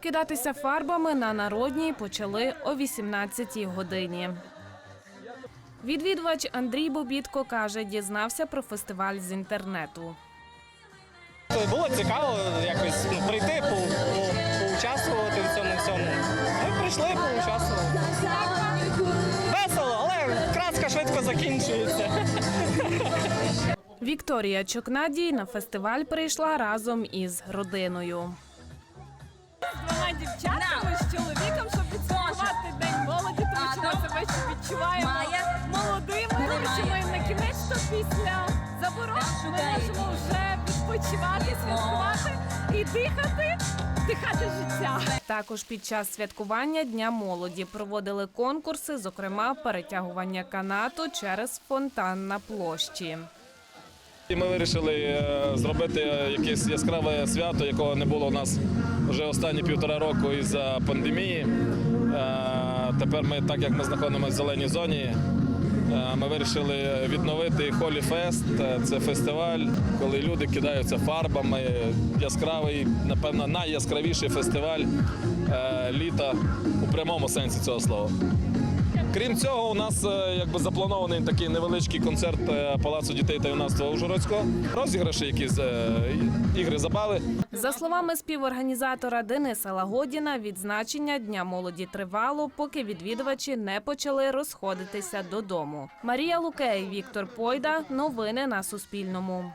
Кидатися фарбами на народній почали о 18-й годині. Відвідувач Андрій Бобітко каже, дізнався про фестиваль з інтернету. Було цікаво якось ну, прийти, по, по, поучаствувати в цьому всьому. Ми прийшли, поучаствували. Весело, але краска швидко закінчується. Вікторія Чокнадій на фестиваль прийшла разом із родиною. Дівчатами з чоловіком, щоб відсвяткувати День молоді, тому що ми себе ще відчуваємо молодими, тому що ми на кінець то після заборон ми можемо вже відпочивати, святкувати і дихати, дихати життя. Також під час святкування Дня молоді проводили конкурси, зокрема перетягування канату через фонтан на площі. І ми вирішили е, зробити якесь яскраве свято, якого не було у нас вже останні півтора року із-за пандемії. Е, Тепер ми, так як ми знаходимося в зеленій зоні, е, ми вирішили відновити Холі Фест. Це фестиваль, коли люди кидаються фарбами. Яскравий, напевно, найяскравіший фестиваль е, літа у прямому сенсі цього слова. Крім цього, у нас е, якби запланований такий невеличкий концерт е, Палацу дітей та юнацтва Ужгородського. Розіграші, якісь е, ігри, забави. За словами співорганізатора Дениса Лагодіна, відзначення Дня молоді тривало, поки відвідувачі не почали розходитися додому. Марія Лукей, Віктор Пойда. Новини на Суспільному.